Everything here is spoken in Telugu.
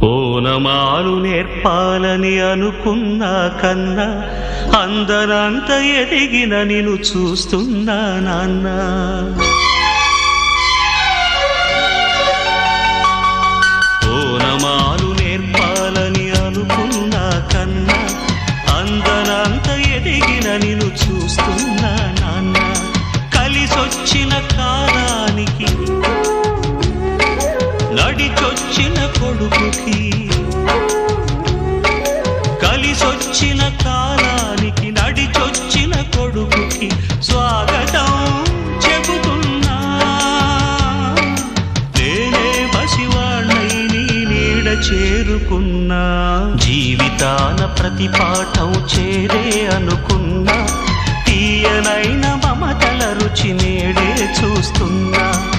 ఓనమాలు నేర్పాలని అనుకున్నా కన్నా అందరంత ఎదిగిన నిన్ను చూస్తున్నా నాన్న. ఓనమాలు నేర్పాలని అనుకున్నా కన్నా అందరంత ఎదిగిన నిన్ను చూస్తున్నా నాన్న. కలిసొచ్చిన కాలానికి నడిచొచ్చిన కొడుకుకి కలిసొచ్చిన కాలానికి నడిచొచ్చిన కొడుకుకి స్వాగతం చెబుతున్నా. నేనే పసివాణ్ణై నీ నీడ చేరుకున్నా. జీవితాన ప్రతి పాఠం చేరే అనుకున్నా. తీయనైన మమతల రుచి నేడే చూస్తున్నా.